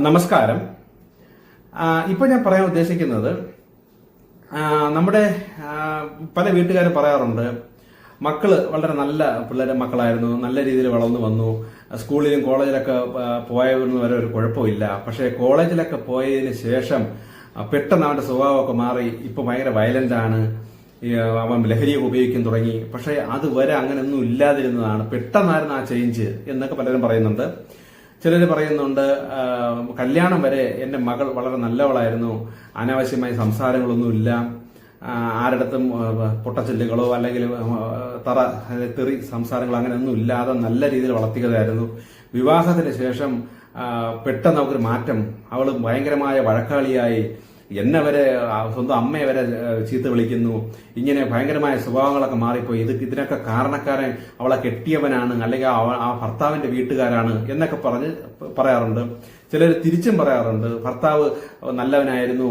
നമസ്കാരം. ഇപ്പോൾ ഞാൻ പറയാൻ ഉദ്ദേശിക്കുന്നത് നമ്മുടെ പല വീട്ടുകാരും പറയാറുണ്ട് മക്കൾ വളരെ നല്ല പിള്ളേരെ മക്കളായിരുന്നു നല്ല രീതിയിൽ വളർന്നു വന്നു സ്കൂളിലും കോളേജിലൊക്കെ പോയവരെന്ന് വരെ ഒരു കുഴപ്പമില്ല. പക്ഷേ കോളേജിലൊക്കെ പോയതിന് ശേഷം പെട്ടെന്ന് അവന്റെ സ്വഭാവമൊക്കെ മാറി ഇപ്പൊ ഭയങ്കര വയലന്റ് ആണ് അവൻ ലഹരിയൊക്കെ ഉപയോഗിക്കാൻ തുടങ്ങി. പക്ഷേ അതുവരെ അങ്ങനെയൊന്നും ഇല്ലാതിരുന്നതാണ്. പെട്ടെന്നായിരുന്നു ആ ചേഞ്ച് എന്നൊക്കെ പലരും പറയുന്നുണ്ട്. ചിലർ പറയുന്നുണ്ട് കല്യാണം വരെ എന്റെ മകൾ വളരെ നല്ലവളായിരുന്നു. അനാവശ്യമായ സംസാരങ്ങളൊന്നുമില്ല. ആരിടത്തും പൊട്ടച്ചില്ലുകളോ അല്ലെങ്കിൽ തറ തെറി സംസാരങ്ങളോ അങ്ങനെയൊന്നും ഇല്ലാതെ നല്ല രീതിയിൽ വളർത്തിയതായിരുന്നു. വിവാഹത്തിന് ശേഷം പെട്ടെന്ന് അവക്കൊരു മാറ്റം. അവൾ ഭയങ്കരമായ വഴക്കാളിയായി. എന്നെ വരെ സ്വന്തം അമ്മയെ വരെ ചീത്ത വിളിക്കുന്നു. ഇങ്ങനെ ഭയങ്കരമായ സ്വഭാവങ്ങളൊക്കെ മാറിപ്പോയി. ഇത് ഇതിനൊക്കെ കാരണക്കാരൻ അവളെ കെട്ടിയവനാണ് അല്ലെങ്കിൽ ആ ഭർത്താവിന്റെ വീട്ടുകാരാണ് എന്നൊക്കെ പറഞ്ഞ് പറയാറുണ്ട്. ചിലർ തിരിച്ചും പറയാറുണ്ട് ഭർത്താവ് നല്ലവനായിരുന്നു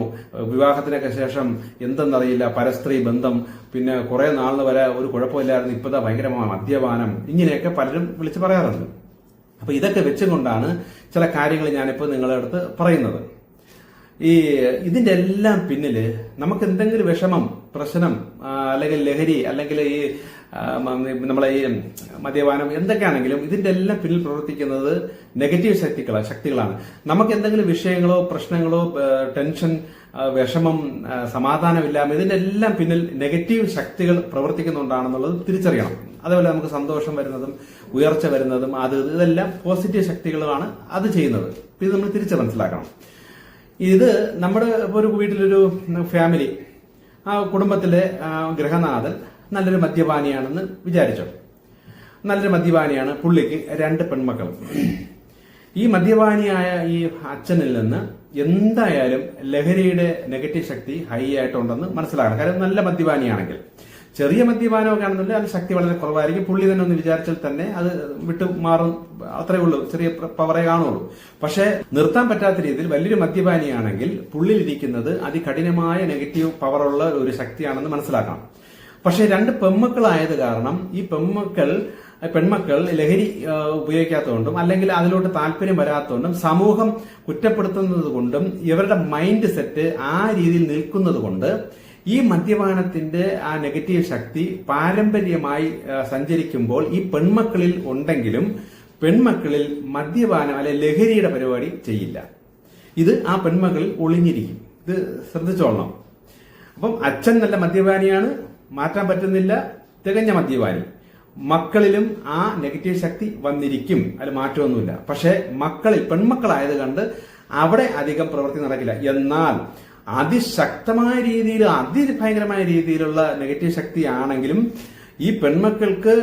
വിവാഹത്തിനൊക്കെ ശേഷം എന്തെന്നറിയില്ല പരസ്ത്രീ ബന്ധം പിന്നെ കുറെ നാളിന് വരെ ഒരു കുഴപ്പമില്ലായിരുന്നു ഇപ്പോഴത്തെ ഭയങ്കരമായ മദ്യപാനം ഇങ്ങനെയൊക്കെ പലരും വിളിച്ച് പറയാറുണ്ട്. അപ്പൊ ഇതൊക്കെ വെച്ചുകൊണ്ടാണ് ചില കാര്യങ്ങൾ ഞാനിപ്പോൾ നിങ്ങളുടെ അടുത്ത് പറയുന്നത്. ഈ ഇതിന്റെ എല്ലാം പിന്നിൽ നമുക്ക് എന്തെങ്കിലും വിഷമം പ്രശ്നം അല്ലെങ്കിൽ ലഹരി അല്ലെങ്കിൽ ഈ നമ്മളെ ഈ മദ്യപാനം എന്തൊക്കെയാണെങ്കിലും ഇതിന്റെ എല്ലാം പിന്നിൽ പ്രവർത്തിക്കുന്നത് നെഗറ്റീവ് ശക്തികളാണ് ശക്തികളാണ്. നമുക്ക് എന്തെങ്കിലും വിഷയങ്ങളോ പ്രശ്നങ്ങളോ ടെൻഷൻ വിഷമം സമാധാനമില്ലാമോ ഇതിന്റെ എല്ലാം പിന്നിൽ നെഗറ്റീവ് ശക്തികൾ പ്രവർത്തിക്കുന്നുണ്ടാണെന്നുള്ളത് തിരിച്ചറിയണം. അതേപോലെ നമുക്ക് സന്തോഷം വരുന്നതും ഉയർച്ച വരുന്നതും അത് ഇതെല്ലാം പോസിറ്റീവ് ശക്തികളാണ് അത് ചെയ്യുന്നത്. ഇത് നമ്മൾ തിരിച്ച് മനസ്സിലാക്കണം. ഇത് നമ്മുടെ ഒരു വീട്ടിലൊരു ഫാമിലി ആ കുടുംബത്തിലെ ഗൃഹനാഥൻ നല്ലൊരു മദ്യപാനിയാണെന്ന് വിചാരിച്ചോ. നല്ലൊരു മദ്യപാനിയാണ് പുള്ളിക്ക് രണ്ട് പെൺമക്കൾ ഈ മദ്യപാനിയായ ഈ അച്ഛനിൽ നിന്ന് എന്തായാലും ലഹരിയുടെ നെഗറ്റീവ് ശക്തി ഹൈ ആയിട്ടുണ്ടെന്ന് മനസ്സിലാക്കണം. കാരണം നല്ല മദ്യപാനിയാണെങ്കിൽ. ചെറിയ മദ്യപാനമൊക്കെ ആണെന്നുണ്ടെങ്കിൽ അതിന് ശക്തി വളരെ കുറവായിരിക്കും. പുള്ളി തന്നെ ഒന്ന് വിചാരിച്ചാൽ തന്നെ അത് വിട്ടു മാറും. അത്രേ ഉള്ളൂ. ചെറിയ പവറേ കാണുള്ളൂ. പക്ഷേ നിർത്താൻ പറ്റാത്ത രീതിയിൽ വലിയൊരു മദ്യപാനിയാണെങ്കിൽ പുള്ളിലിരിക്കുന്നത് അതികഠിനമായ നെഗറ്റീവ് പവറുള്ള ഒരു ശക്തിയാണെന്ന് മനസ്സിലാക്കണം പക്ഷേ രണ്ട് പെൺമക്കളായത് കാരണം ഈ പെൺമക്കൾ പെൺമക്കൾ ലഹരി ഉപയോഗിക്കാത്തതുകൊണ്ടും അല്ലെങ്കിൽ അതിലോട്ട് താല്പര്യം വരാത്തതുകൊണ്ടും സമൂഹം കുറ്റപ്പെടുത്തുന്നത് കൊണ്ടും ഇവരുടെ മൈൻഡ് സെറ്റ് ആ രീതിയിൽ നിൽക്കുന്നത് കൊണ്ട് ഈ മദ്യപാനത്തിന്റെ ആ നെഗറ്റീവ് ശക്തി പാരമ്പര്യമായി സഞ്ചരിക്കുമ്പോൾ ഈ പെൺമക്കളിൽ ഉണ്ടെങ്കിലും പെൺമക്കളിൽ മദ്യപാനം അല്ലെ ലഹരിയുടെ പരിപാടി ചെയ്യില്ല. ഇത് ആ പെൺമക്കളിൽ ഒളിഞ്ഞിരിക്കും. ഇത് ശ്രദ്ധിച്ചോളണം. അപ്പം അച്ഛൻ നല്ല മദ്യപാനിയാണ് മാറ്റാൻ പറ്റുന്നില്ല തികഞ്ഞ മദ്യപാനി. മക്കളിലും ആ നെഗറ്റീവ് ശക്തി വന്നിരിക്കും അതിൽ മാറ്റമൊന്നുമില്ല. പക്ഷേ മക്കളിൽ പെൺമക്കളായത് കണ്ട് അവിടെ അധികം പ്രവൃത്തി നടക്കില്ല. എന്നാൽ അതിശക്തമായ രീതിയിൽ അതിഭയങ്കരമായ രീതിയിലുള്ള നെഗറ്റീവ് ശക്തിയാണെങ്കിലും ഈ പെൺമക്കൾക്ക്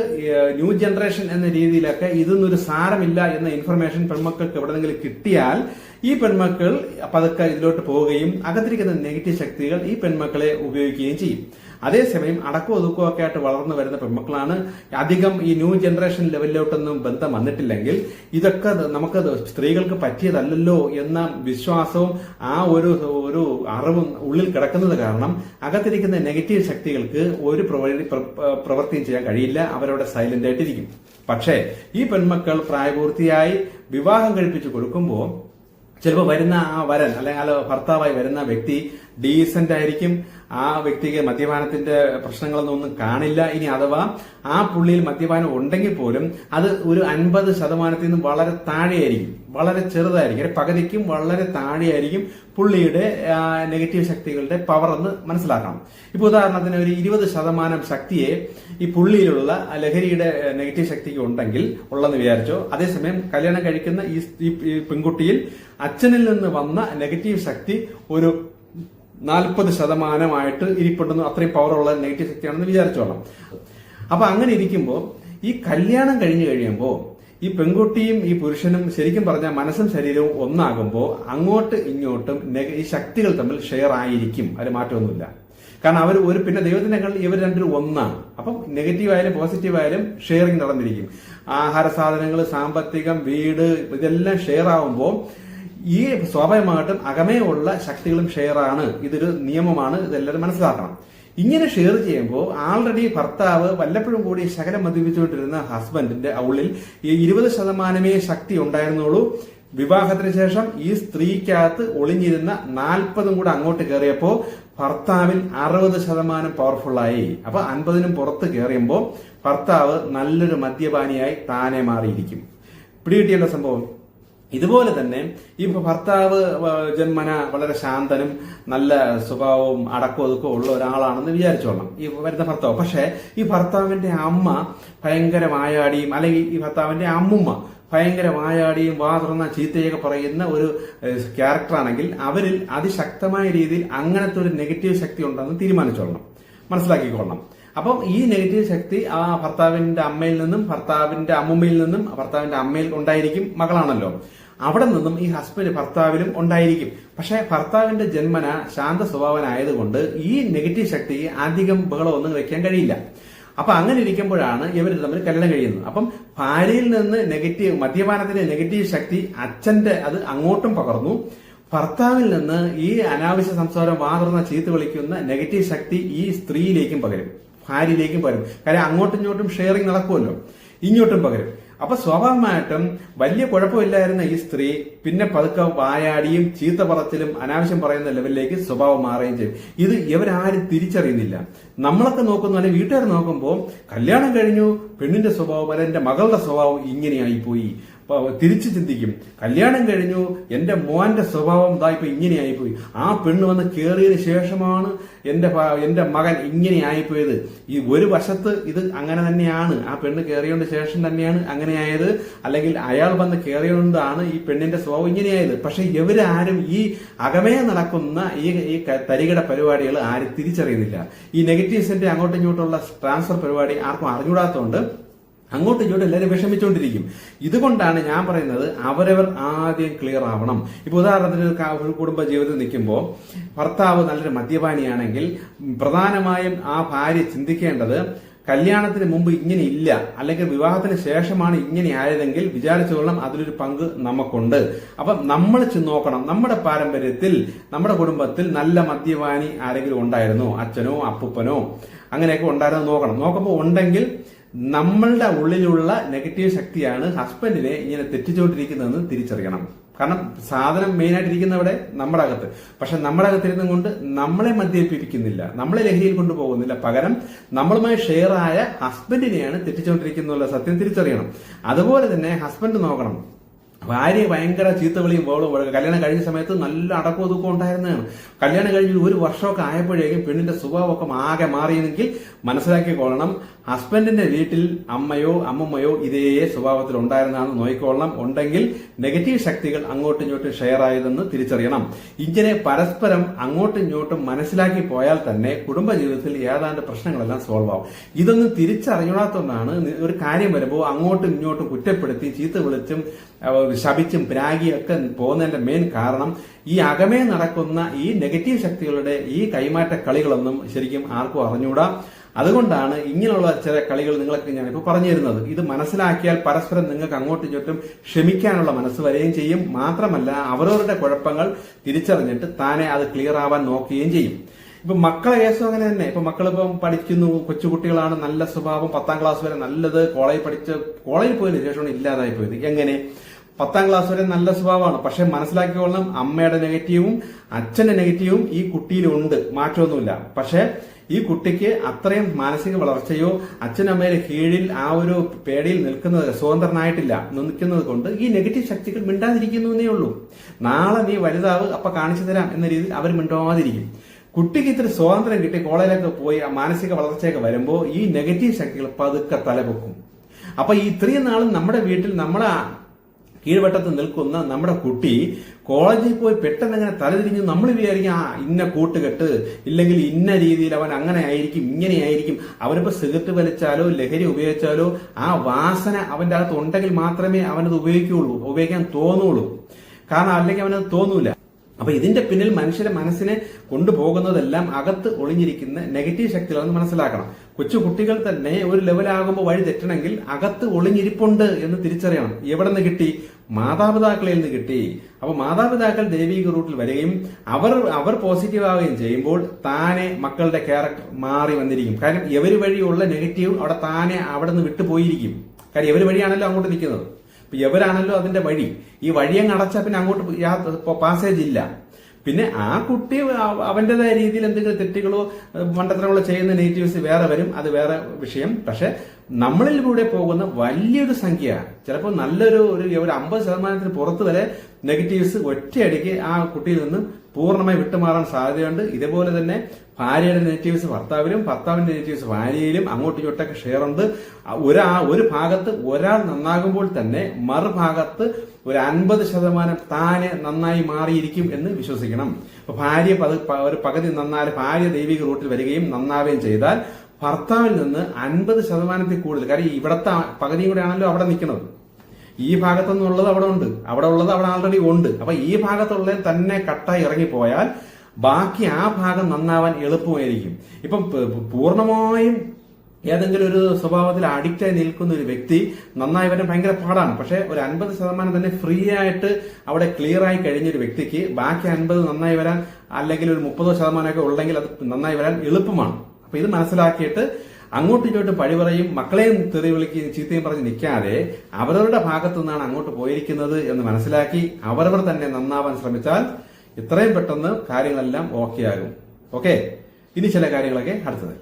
ന്യൂ ജനറേഷൻ എന്ന രീതിയിലൊക്കെ ഇതൊന്നൊരു സാരമില്ല എന്ന ഇൻഫർമേഷൻ പെൺമക്കൾക്ക് എവിടെന്നെങ്കിലും കിട്ടിയാൽ ഈ പെൺമക്കൾ പതുക്കെ ഇതിലോട്ട് പോവുകയും അകത്തിരിക്കുന്ന നെഗറ്റീവ് ശക്തികൾ ഈ പെൺമക്കളെ ഉപയോഗിക്കുകയും ചെയ്യും. അതേസമയം അടക്കോ ഒതുക്കോ ഒക്കെ ആയിട്ട് വളർന്നു വരുന്ന പെൺമക്കളാണ്. അധികം ഈ ന്യൂ ജനറേഷൻ ലെവലിലോട്ടൊന്നും ബന്ധം വന്നിട്ടില്ലെങ്കിൽ ഇതൊക്കെ നമുക്ക് സ്ത്രീകൾക്ക് പറ്റിയതല്ലല്ലോ എന്ന വിശ്വാസവും ആ ഒരു ഒരു അറിവും ഉള്ളിൽ കിടക്കുന്നത് കാരണം അകത്തിരിക്കുന്ന നെഗറ്റീവ് ശക്തികൾക്ക് ഒരു പ്രവൃത്തി പ്ര- പ്രവൃത്തിയും ചെയ്യാൻ കഴിയില്ല. അവരവിടെ സൈലന്റ് ആയിട്ടിരിക്കും. പക്ഷേ ഈ പെൺമക്കൾ പ്രായപൂർത്തിയായി വിവാഹം കഴിപ്പിച്ചു കൊടുക്കുമ്പോൾ ചിലപ്പോൾ വരുന്ന ആ വരൻ അല്ലെങ്കിൽ ഭർത്താവായി വരുന്ന വ്യക്തി ഡീസന്റ് ആയിരിക്കും. ആ വ്യക്തിക്ക് മദ്യപാനത്തിന്റെ പ്രശ്നങ്ങളൊന്നും ഒന്നും കാണില്ല ഇനി അഥവാ ആ പുള്ളിയിൽ മദ്യപാനം ഉണ്ടെങ്കിൽ പോലും അത് ഒരു അൻപത് ശതമാനത്തിൽ നിന്നും വളരെ താഴെയായിരിക്കും. വളരെ ചെറുതായിരിക്കും. ഒരു പകുതിക്കും വളരെ താഴെയായിരിക്കും പുള്ളിയുടെ നെഗറ്റീവ് ശക്തികളുടെ പവർ എന്ന് മനസ്സിലാക്കണം. ഇപ്പൊ ഉദാഹരണത്തിന് ഒരു ഇരുപത് ശതമാനം ശക്തിയെ ഈ പുള്ളിയിലുള്ള ലഹരിയുടെ നെഗറ്റീവ് ശക്തിക്ക് ഉണ്ടെങ്കിൽ ഉള്ളെന്ന് വിചാരിച്ചോ അതേസമയം കല്യാണം കഴിക്കുന്ന ഈ പെൺകുട്ടിയിൽ അച്ഛനിൽ നിന്ന് വന്ന നെഗറ്റീവ് ശക്തി ഒരു നാൽപ്പത് ശതമാനമായിട്ട് ഇരിപ്പുണ്ടെന്ന് അത്രയും പവറുള്ള നെഗറ്റീവ് ശക്തിയാണെന്ന് വിചാരിച്ചോളാം. അപ്പൊ അങ്ങനെ ഇരിക്കുമ്പോൾ ഈ കല്യാണം കഴിഞ്ഞു കഴിയുമ്പോൾ ഈ പെൺകുട്ടിയും ഈ പുരുഷനും ശരിക്കും പറഞ്ഞാൽ മനസ്സും ശരീരവും ഒന്നാകുമ്പോൾ അങ്ങോട്ട് ഇങ്ങോട്ടും ഈ ശക്തികൾ തമ്മിൽ ഷെയർ ആയിരിക്കും. അതിൽ മാറ്റമൊന്നുമില്ല. കാരണം അവർ ഒരു പിന്നെ ദൈവത്തിനേക്കാൾ ഇവർ രണ്ടും ഒന്നാണ്. അപ്പം നെഗറ്റീവ് ആയാലും പോസിറ്റീവ് ആയാലും ഷെയറിങ് നടന്നിരിക്കും. ആഹാര സാധനങ്ങൾ സാമ്പത്തികം വീട് ഇതെല്ലാം ഷെയർ ആവുമ്പോൾ ഈ സ്വാഭാവികമായിട്ടും അകമേയുള്ള ശക്തികളും ഷെയറാണ് ഇതൊരു നിയമമാണ് ഇതെല്ലാവരും മനസ്സിലാക്കണം. ഇങ്ങനെ ഷെയർ ചെയ്യുമ്പോൾ ആൾറെഡി ഭർത്താവ് വല്ലപ്പോഴും കൂടി ശകലം മദ്യപിച്ചുകൊണ്ടിരുന്ന ഹസ്ബൻഡിന്റെ ഉള്ളിൽ ഈ ഇരുപത് ശതമാനമേ ശക്തി ഉണ്ടായിരുന്നുള്ളൂ. വിവാഹത്തിന് ശേഷം ഈ സ്ത്രീക്കകത്ത് ഒളിഞ്ഞിരുന്ന നാൽപ്പതും കൂടെ അങ്ങോട്ട് കയറിയപ്പോ ഭർത്താവിൽ അറുപത് ശതമാനം പവർഫുള്ളായി അപ്പൊ അൻപതിനും പുറത്ത് കയറിയുമ്പോൾ ഭർത്താവ് നല്ലൊരു മദ്യപാനിയായി താനെ മാറിയിരിക്കും. പിടികിട്ടിയല്ലോ സംഭവം? ഇതുപോലെ തന്നെ ഈ ഭർത്താവ് ജന്മന വളരെ ശാന്തനും നല്ല സ്വഭാവവും അടക്കവും ഒതുക്കവും ഉള്ള ഒരാളാണെന്ന് വിചാരിച്ചോളാം ഈ വരുന്ന ഭർത്താവ്. പക്ഷേ ഈ ഭർത്താവിന്റെ അമ്മ ഭയങ്കര വായാടിയും അല്ലെങ്കിൽ ഈ ഭർത്താവിന്റെ അമ്മുമ്മ ഭയങ്കര വായാടിയും വാ തുറന്ന ചീത്തയൊക്കെ പറയുന്ന ഒരു ക്യാരക്ടറാണെങ്കിൽ അവരിൽ അതിശക്തമായ രീതിയിൽ അങ്ങനത്തെ ഒരു നെഗറ്റീവ് ശക്തി ഉണ്ടെന്ന് തീരുമാനിച്ചോളണം. മനസ്സിലാക്കിക്കൊള്ളണം. അപ്പം ഈ നെഗറ്റീവ് ശക്തി ആ ഭർത്താവിന്റെ അമ്മയിൽ നിന്നും ഭർത്താവിന്റെ അമ്മുമ്മയിൽ നിന്നും ഭർത്താവിന്റെ അമ്മയിൽ ഉണ്ടായിരിക്കും മകളാണല്ലോ. അവിടെ നിന്നും ഈ ഹസ്ബൻഡ് ഭർത്താവിലും ഉണ്ടായിരിക്കും. പക്ഷെ ഭർത്താവിന്റെ ജന്മന ശാന്ത സ്വഭാവനായതുകൊണ്ട് ഈ നെഗറ്റീവ് ശക്തി അധികം ബഹളമൊന്നും വെക്കാൻ കഴിയില്ല. അപ്പൊ അങ്ങനെ ഇരിക്കുമ്പോഴാണ് ഇവർ തമ്മിൽ കല്യാണം കഴിയുന്നത്. അപ്പം ഭാര്യയിൽ നിന്ന് നെഗറ്റീവ് മദ്യപാനത്തിന്റെ നെഗറ്റീവ് ശക്തി അച്ഛന്റെ അത് അങ്ങോട്ടും പകർന്നു. ഭർത്താവിൽ നിന്ന് ഈ അനാവശ്യ സംസാരം വാതുറന്ന ചീത്ത വിളിക്കുന്ന നെഗറ്റീവ് ശക്തി ഈ സ്ത്രീയിലേക്കും പകരും. ഭാര്യയിലേക്കും പകരും. കാര്യം അങ്ങോട്ടും ഇങ്ങോട്ടും ഷെയറിങ് നടക്കുമല്ലോ. ഇങ്ങോട്ടും പകരും. അപ്പൊ സ്വാഭാവികമായിട്ടും വലിയ കുഴപ്പമില്ലായിരുന്ന ഈ സ്ത്രീ പിന്നെ പതുക്കെ വായാടിയും ചീത്ത പറച്ചിലും അനാവശ്യം പറയുന്ന ലെവലിലേക്ക് സ്വഭാവം മാറുകയും ചെയ്യും. ഇത് ഇവരാരും തിരിച്ചറിയുന്നില്ല. നമ്മളൊക്കെ നോക്കുന്ന അല്ലെങ്കിൽ വീട്ടുകാർ നോക്കുമ്പോൾ കല്യാണം കഴിഞ്ഞു പെണ്ണിന്റെ സ്വഭാവം അല്ല എന്റെ മകളുടെ സ്വഭാവം ഇങ്ങനെയായി പോയി തിരിച്ചു ചിന്തിക്കും കല്യാണം കഴിഞ്ഞു എന്റെ മോന്റെ സ്വഭാവം ഇതാ ഇപ്പൊ ഇങ്ങനെയായിപ്പോയി. ആ പെണ്ണ് വന്ന് കയറിയതിന് ശേഷമാണ് എന്റെ എന്റെ മകൻ ഇങ്ങനെ ആയിപ്പോയത് ഈ ഒരു വശത്ത് ഇത് അങ്ങനെ തന്നെയാണ്. ആ പെണ്ണ് കയറിയതിന് ശേഷം തന്നെയാണ് അങ്ങനെ ആയത് അല്ലെങ്കിൽ അയാൾ വന്ന് കയറിയതുകൊണ്ടാണ് ഈ പെണ്ണിന്റെ സ്വഭാവം ഇങ്ങനെയായത്. പക്ഷെ ഇവരാരും ഈ അകമേ നടക്കുന്ന ഈ ഈ തരികിട പരിപാടികൾ ആരും തിരിച്ചറിയുന്നില്ല. ഈ നെഗറ്റീവ്സിന്റെ അങ്ങോട്ടും ഇങ്ങോട്ടുള്ള ട്രാൻസ്ഫർ പരിപാടി ആർക്കും അറിഞ്ഞൂടാത്തതുകൊണ്ട് അങ്ങോട്ടും ഇങ്ങോട്ടും എല്ലാവരും വിഷമിച്ചുകൊണ്ടിരിക്കും ഇതുകൊണ്ടാണ് ഞാൻ പറയുന്നത് അവരവർ ആദ്യം ക്ലിയർ ആവണം. ഇപ്പൊ ഉദാഹരണത്തിന് ഒരു കുടുംബ ജീവിതത്തിൽ നിൽക്കുമ്പോൾ ഭർത്താവ് നല്ലൊരു മദ്യപാനിയാണെങ്കിൽ പ്രധാനമായും ആ ഭാര്യ ചിന്തിക്കേണ്ടത് കല്യാണത്തിന് മുമ്പ് ഇങ്ങനെ ഇല്ല അല്ലെങ്കിൽ വിവാഹത്തിന് ശേഷമാണ് ഇങ്ങനെ ആയതെങ്കിൽ വിചാരിച്ചോളണം അതിലൊരു പങ്ക് നമുക്കുണ്ട്. അപ്പം നമ്മൾ നോക്കണം. നമ്മുടെ പാരമ്പര്യത്തിൽ നമ്മുടെ കുടുംബത്തിൽ നല്ല മദ്യപാനി ആരെങ്കിലും ഉണ്ടായിരുന്നോ? അച്ഛനോ അപ്പൂപ്പനോ? അങ്ങനെയൊക്കെ ഉണ്ടായിരുന്നു നോക്കണം. നോക്കുമ്പോൾ ഉണ്ടെങ്കിൽ നമ്മളുടെ ഉള്ളിലുള്ള നെഗറ്റീവ് ശക്തിയാണ് ഹസ്ബൻഡിനെ ഇങ്ങനെ തെറ്റിച്ചുകൊണ്ടിരിക്കുന്നതെന്ന് തിരിച്ചറിയണം. കാരണം സാധനം മെയിനായിട്ട് ഇരിക്കുന്നവിടെ നമ്മുടെ അകത്ത്. പക്ഷെ നമ്മുടെ അകത്തിരുന്നും കൊണ്ട് നമ്മളെ മദ്യപിപ്പിക്കുന്നില്ല. നമ്മളെ ലഹരിയിൽ കൊണ്ടുപോകുന്നില്ല. പകരം നമ്മളുമായി ഷെയർ ആയ ഹസ്ബൻഡിനെയാണ് തെറ്റിച്ചുകൊണ്ടിരിക്കുന്നുള്ള സത്യം തിരിച്ചറിയണം. അതുപോലെ തന്നെ ഹസ്ബൻഡ് നോക്കണം. ഭാര്യ ഭയങ്കര ചീത്തവിളിയും ബോളും. കല്യാണം കഴിഞ്ഞ സമയത്ത് നല്ല അടക്കവും ഒതുക്കവും ഉണ്ടായിരുന്നതാണ് കല്യാണം കഴിഞ്ഞ് ഒരു വർഷമൊക്കെ ആയപ്പോഴേക്കും പെണ്ണിന്റെ സ്വഭാവമൊക്കെ ആകെ മാറിയെങ്കിൽ മനസ്സിലാക്കിക്കൊള്ളണം ഹസ്ബൻഡിന്റെ വീട്ടിൽ അമ്മയോ അമ്മമ്മയോ ഇതേ സ്വഭാവത്തിൽ ഉണ്ടായിരുന്നാണ് നോക്കിക്കൊള്ളണം. ഉണ്ടെങ്കിൽ നെഗറ്റീവ് ശക്തികൾ അങ്ങോട്ടും ഇങ്ങോട്ടും ഷെയർ ആയതെന്ന് തിരിച്ചറിയണം. ഇങ്ങനെ പരസ്പരം അങ്ങോട്ടും ഇങ്ങോട്ടും മനസ്സിലാക്കി പോയാൽ തന്നെ കുടുംബജീവിതത്തിൽ ഏതാണ്ട് പ്രശ്നങ്ങളെല്ലാം സോൾവ് ആവും. ഇതൊന്നും തിരിച്ചറിയാത്തതുകൊണ്ടാണ് ഒരു കാര്യം വരുമ്പോൾ അങ്ങോട്ടും ഇങ്ങോട്ടും കുറ്റപ്പെടുത്തി ചീത്ത വിളിച്ചും ശപിച്ചും ഒക്കെ പോകുന്നതിന്റെ മെയിൻ കാരണം ഈ അകമേ നടക്കുന്ന ഈ നെഗറ്റീവ് ശക്തികളുടെ ഈ കൈമാറ്റ കളികളൊന്നും ശരിക്കും ആർക്കും അറിഞ്ഞുകൂടാ. അതുകൊണ്ടാണ് ഇങ്ങനെയുള്ള ചില കളികൾ നിങ്ങൾക്ക് ഞാനിപ്പോൾ പറഞ്ഞു തരുന്നത് ഇത് മനസ്സിലാക്കിയാൽ പരസ്പരം നിങ്ങൾക്ക് അങ്ങോട്ടും ഇങ്ങോട്ടും ക്ഷമിക്കാനുള്ള മനസ്സ് വരികയും ചെയ്യും. മാത്രമല്ല അവരവരുടെ കുഴപ്പങ്ങൾ തിരിച്ചറിഞ്ഞിട്ട് താനെ അത് ക്ലിയർ ആവാൻ നോക്കുകയും ചെയ്യും. ഇപ്പൊ മക്കളെ കേസും അങ്ങനെ തന്നെ. ഇപ്പൊ മക്കളിപ്പം പഠിക്കുന്നു കൊച്ചുകുട്ടികളാണ് നല്ല സ്വഭാവം പത്താം ക്ലാസ് വരെ നല്ലത് കോളേജ് പഠിച്ച് കോളേജിൽ പോയതിനു ശേഷമാണ് ഇല്ലാതായി പോയത്. എങ്ങനെ? പത്താം ക്ലാസ് വരെ നല്ല സ്വഭാവമാണ്. പക്ഷെ മനസ്സിലാക്കിക്കൊള്ളണം അമ്മയുടെ നെഗറ്റീവും അച്ഛന്റെ നെഗറ്റീവും ഈ കുട്ടിയിലുണ്ട്. മാറ്റമൊന്നുമില്ല. പക്ഷെ ഈ കുട്ടിക്ക് അത്രയും മാനസിക വളർച്ചയോ അച്ഛനമ്മയുടെ കീഴിൽ ആ ഒരു പേടിയിൽ നിൽക്കുന്നത് സ്വതന്ത്രനായിട്ടില്ല നിൽക്കുന്നത് കൊണ്ട് ഈ നെഗറ്റീവ് ശക്തികൾ മിണ്ടാതിരിക്കുന്നു എന്നേ ഉള്ളൂ. നാളെ നീ വലുതാവ് അപ്പൊ കാണിച്ചു തരാം എന്ന രീതിയിൽ അവർ മിണ്ടാതിരിക്കും. കുട്ടിക്ക് ഇത്തിരി സ്വാതന്ത്ര്യം കിട്ടി കോളേജിലൊക്കെ പോയി മാനസിക വളർച്ചയൊക്കെ വരുമ്പോൾ ഈ നെഗറ്റീവ് ശക്തികൾ പതുക്കെ തലപൊക്കും. അപ്പൊ ഈ ഇത്രയും നാളും നമ്മുടെ വീട്ടിൽ നമ്മളെ കീഴ്വട്ടത്ത് നിൽക്കുന്ന നമ്മുടെ കുട്ടി കോളേജിൽ പോയി പെട്ടെന്ന് അങ്ങനെ തലതിരിഞ്ഞ് നമ്മൾ വിചാരിക്കും ആ ഇന്ന കൂട്ടുകെട്ട് ഇല്ലെങ്കിൽ ഇന്ന രീതിയിൽ അവൻ അങ്ങനെ ആയിരിക്കും ഇങ്ങനെ ആയിരിക്കും. അവനിപ്പോ സിഗരറ്റ് വലിച്ചാലോ ലഹരി ഉപയോഗിച്ചാലോ ആ വാസന അവന്റെ അകത്ത് ഉണ്ടെങ്കിൽ മാത്രമേ അവനത് ഉപയോഗിക്കുകയുള്ളൂ ഉപയോഗിക്കാൻ തോന്നുള്ളൂ. കാരണം അല്ലെങ്കിൽ അവനത് തോന്നൂല. അപ്പൊ ഇതിന്റെ പിന്നിൽ മനുഷ്യരെ മനസ്സിനെ കൊണ്ടുപോകുന്നതെല്ലാം അകത്ത് ഒളിഞ്ഞിരിക്കുന്ന നെഗറ്റീവ് ശക്തികളെന്ന് മനസ്സിലാക്കണം. കൊച്ചു കുട്ടികൾ തന്നെ ഒരു ലെവലാകുമ്പോൾ വഴി തെറ്റണമെങ്കിൽ അകത്ത് ഒളിഞ്ഞിരിപ്പുണ്ട് എന്ന് തിരിച്ചറിയണം. എവിടെ നിന്ന് കിട്ടി? മാതാപിതാക്കളിൽ നിന്ന് കിട്ടി. അപ്പൊ മാതാപിതാക്കൾ ദൈവിക റൂട്ടിൽ വരികയും അവർ അവർ പോസിറ്റീവ് ആവുകയും ചെയ്യുമ്പോൾ താനെ മക്കളുടെ ക്യാരക്ടർ മാറി വന്നിരിക്കും. കാരണം എവര് വഴിയുള്ള നെഗറ്റീവ് അവിടെ താനെ അവിടെ നിന്ന് വിട്ടുപോയിരിക്കും. കാര്യം എവര് വഴിയാണല്ലോ അങ്ങോട്ട് നിൽക്കുന്നത്? എവരാണല്ലോ അതിന്റെ വഴി? ഈ വഴി അങ്ങ് അടച്ചാൽ പിന്നെ അങ്ങോട്ട് പാസേജ് ഇല്ല. പിന്നെ ആ കുട്ടി അവന്റെതായ രീതിയിൽ എന്തെങ്കിലും തെറ്റുകളോ മണ്ടത്തരങ്ങളോ ചെയ്യുന്ന നെഗറ്റീവ്സ് വേറെ വരും. അത് വേറെ വിഷയം. പക്ഷെ നമ്മളിലൂടെ പോകുന്ന വലിയൊരു സംഖ്യ ചിലപ്പോൾ നല്ലൊരു ഒരു ഒരു അമ്പത് ശതമാനത്തിന് പുറത്ത് വരെ നെഗറ്റീവ്സ് ഒറ്റയടിക്ക് ആ കുട്ടിയിൽ നിന്നും പൂർണമായി വിട്ടുമാറാൻ സാധ്യതയുണ്ട്. ഇതേപോലെ തന്നെ ഭാര്യയുടെ നെഗറ്റീവ്സ് ഭർത്താവിലും ഭർത്താവിന്റെ നെഗറ്റീവ്സ് ഭാര്യയിലും അങ്ങോട്ടും ഇങ്ങോട്ടൊക്കെ ഷെയർ ഉണ്ട്. ഒരാ ഒരു ഭാഗത്ത് ഒരാൾ നന്നാകുമ്പോൾ തന്നെ മറുഭാഗത്ത് ഒരു അൻപത് ശതമാനം താനെ നന്നായി മാറിയിരിക്കും എന്ന് വിശ്വസിക്കണം. അപ്പൊ ഭാര്യ ഒരു പകുതി നന്നാൽ ഭാര്യ ദൈവിക റൂട്ടിൽ വരികയും നന്നാവുകയും ചെയ്താൽ ഭർത്താവിൽ നിന്ന് അൻപത് ശതമാനത്തിൽ കൂടുതൽ കാര്യം ഇവിടത്തെ പകുതിയും കൂടെ ആണല്ലോ അവിടെ നിൽക്കുന്നത്. ഈ ഭാഗത്തുനിന്നുള്ളത് അവിടെ ഉണ്ട്. അവിടെ ഉള്ളത് അവിടെ ആൾറെഡി ഉണ്ട്. അപ്പൊ ഈ ഭാഗത്തുള്ളത് തന്നെ കട്ടായി ഇറങ്ങിപ്പോയാൽ ബാക്കി ആ ഭാഗം നന്നാവാൻ എളുപ്പമായിരിക്കും. ഇപ്പം പൂർണമായും ഏതെങ്കിലും ഒരു സ്വഭാവത്തിൽ അഡിക്റ്റായി നിൽക്കുന്ന ഒരു വ്യക്തി നന്നായി വരാൻ ഭയങ്കര പാടാണ്. പക്ഷെ ഒരു അൻപത് ശതമാനം തന്നെ ഫ്രീ ആയിട്ട് അവിടെ ക്ലിയർ ആയി കഴിഞ്ഞ ഒരു വ്യക്തിക്ക് ബാക്കി അൻപത് നന്നായി വരാൻ അല്ലെങ്കിൽ ഒരു മുപ്പതോ ശതമാനമൊക്കെ ഉള്ളെങ്കിൽ അത് നന്നായി വരാൻ എളുപ്പമാണ്. അപ്പൊ ഇത് മനസ്സിലാക്കിയിട്ട് അങ്ങോട്ടും ഇങ്ങോട്ടും പഴി പറയും മക്കളെയും തെറി വിളിക്കുകയും ചീത്തയും പറഞ്ഞ് നിൽക്കാതെ അവരവരുടെ ഭാഗത്തു നിന്നാണ് അങ്ങോട്ട് പോയിരിക്കുന്നത് എന്ന് മനസ്സിലാക്കി അവരവർ തന്നെ നന്നാവാൻ ശ്രമിച്ചാൽ ഇത്രയും പെട്ടെന്ന് കാര്യങ്ങളെല്ലാം ഓക്കെ ആകും. ഓക്കെ ഇനി ചില കാര്യങ്ങളൊക്കെ അടുത്തത്